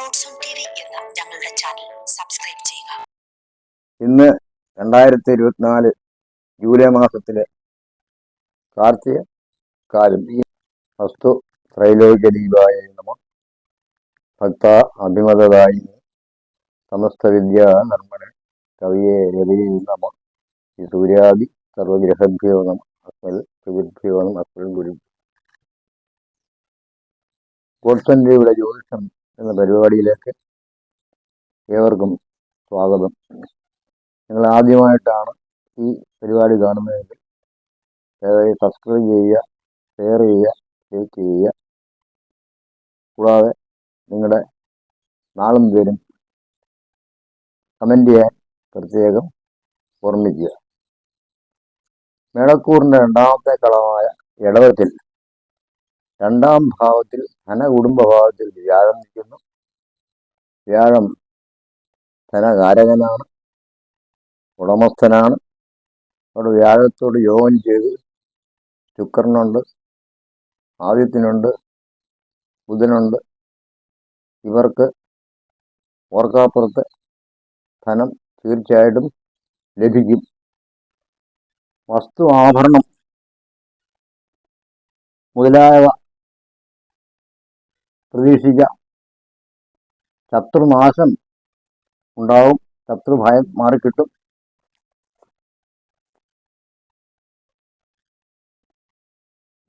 ഞങ്ങളുടെ channel subscribe ചെയ്യുക. ഇന്ന് രണ്ടായിരത്തി ഇരുപത്തിനാല് ജൂലൈ മാസത്തിലെ കാർത്തിക കാലം. ഈ വസ്തു ത്രൈലോക്യ ദീപായ നമ. ഭക്ത അഭിമതതായി സമസ്ത വിദ്യ നർമ്മണ കവിയെ രവിയെ നമ. ഈ സൂര്യാദി സർവഗ്രഹഭ്യോ അസ്മൽ നമ. അസ്മൽ ഗുരു. ഗോഡ്സന്റെ ജ്യോതിഷം എന്ന പരിപാടിയിലേക്ക് ഏവർക്കും സ്വാഗതം. നിങ്ങൾ ആദ്യമായിട്ടാണ് ഈ പരിപാടി കാണുന്നതെങ്കിൽ ദയവായി സബ്സ്ക്രൈബ് ചെയ്യുക ഷെയർ ചെയ്യുക ലൈക്ക് ചെയ്യുക. കൂടാതെ നിങ്ങളുടെ നാളും പേരും കമന്റ് ചെയ്യാൻ പ്രത്യേകം ഓർമ്മിക്കുക. മേടക്കൂറിന്റെ രണ്ടാമത്തെ കളമായ ഇടവത്തിൽ രണ്ടാം ഭാവത്തിൽ ധന കുടുംബഭാവത്തിൽ വ്യാഴം നിൽക്കുന്നു. വ്യാഴം ധനകാരകനാണ്. ഉടമസ്ഥനാണ്. അവിടെ വ്യാഴത്തോട് യോഗം ചെയ്ത്. ശുക്രനുണ്ട്. ആദ്യത്തിനുണ്ട് ബുധനുണ്ട്. ഇവർക്ക് ഓർക്കാപ്പുറത്ത് ധനം തീർച്ചയായിട്ടും ലഭിക്കും. വസ്തു ആഭരണം മുതലായവ പ്രതീക്ഷിക്കാം. ശത്രുനാശം ഉണ്ടാവും. ശത്രുഭയം മാറിക്കിട്ടും.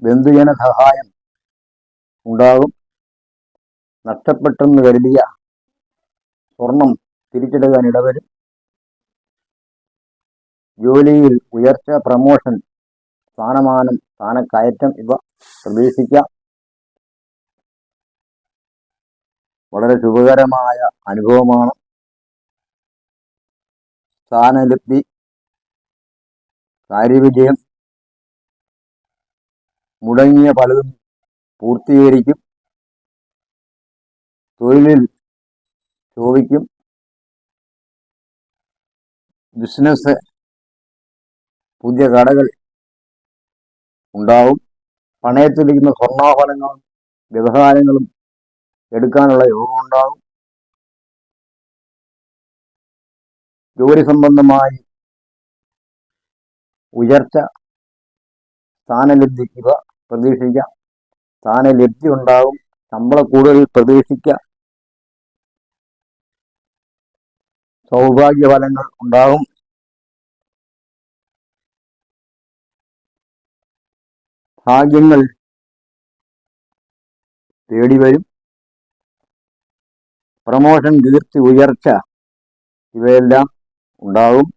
ബന്ധുജന സഹായം ഉണ്ടാകും. നഷ്ടപ്പെട്ടെന്ന് കരുതിയ സ്വർണം തിരിച്ചെടുക്കാൻ ഇടവരും. ജോലിയിൽ ഉയർച്ച പ്രമോഷൻ സ്ഥാനമാനം സ്ഥാനക്കയറ്റം ഇവ പ്രതീക്ഷിക്കാം. വളരെ ശുഭകരമായ അനുഭവമാണ്. സ്ഥാനലബ്ധി കാര്യവിജയം മുടങ്ങിയ പലതും പൂർത്തീകരിക്കും. തൊഴിലിൽ ചോദിക്കും ബിസിനസ് പുതിയ കടകൾ ഉണ്ടാവും. പണയത്തിലിരിക്കുന്ന സ്വർണാഭരണങ്ങളും വ്യവഹാരങ്ങളും എടുക്കാനുള്ള യോഗം ഉണ്ടാകും. ജോലി സംബന്ധമായി ഉയർച്ച സ്ഥാനലബ്ധി ഇവ പ്രതീക്ഷിക്കാം. സ്ഥാനലബ്ധി ഉണ്ടാകും. ശമ്പള കൂടുതൽ പ്രതീക്ഷിക്കാം. സൗഭാഗ്യഫലങ്ങൾ ഉണ്ടാകും. ഭാഗ്യങ്ങൾ തേടി വരും. പ്രമോഷൻ കീർത്തി ഉയർച്ച ഇവയെല്ലാം ഉണ്ടാകും.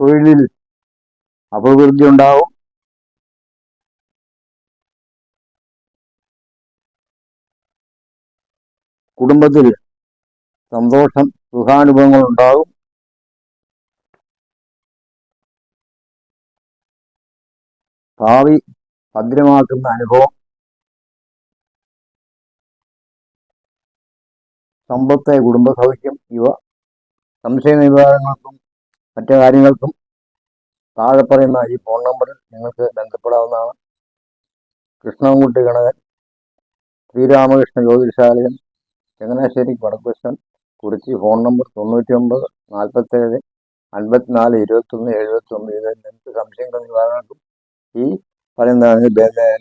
തൊഴിലിൽ അഭിവൃദ്ധി ഉണ്ടാവും കുടുംബത്തിൽ സന്തോഷം സുഖാനുഭവങ്ങൾ ഉണ്ടാകും. ഭാവി ഭദ്രമാക്കുന്ന അനുഭവം. സമ്പത്ത് കുടുംബ സൗഖ്യം ഇവ സംശയ നിവാരണങ്ങൾക്കും മറ്റു കാര്യങ്ങൾക്കും താഴെ പറയുന്ന ഈ ഫോൺ നമ്പറിൽ നിങ്ങൾക്ക് ബന്ധപ്പെടാവുന്നതാണ്. കൃഷ്ണൻകുട്ടി ഗണകൻ ശ്രീരാമകൃഷ്ണ ജ്യോതിഷാലയം ചങ്ങനാശ്ശേരി വടക്കുവശം കുറിച്ച് ഫോൺ നമ്പർ തൊണ്ണൂറ്റി ഒമ്പത് നാൽപ്പത്തേഴ് അൻപത്തിനാല് ഇരുപത്തൊന്ന് എഴുപത്തൊന്ന്. ഇത് നിങ്ങൾക്ക് സംശയങ്ങൾ നിവാരണക്കും ഈ പറയുന്ന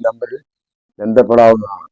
നമ്പറിൽ ബന്ധപ്പെടാവുന്നതാണ്.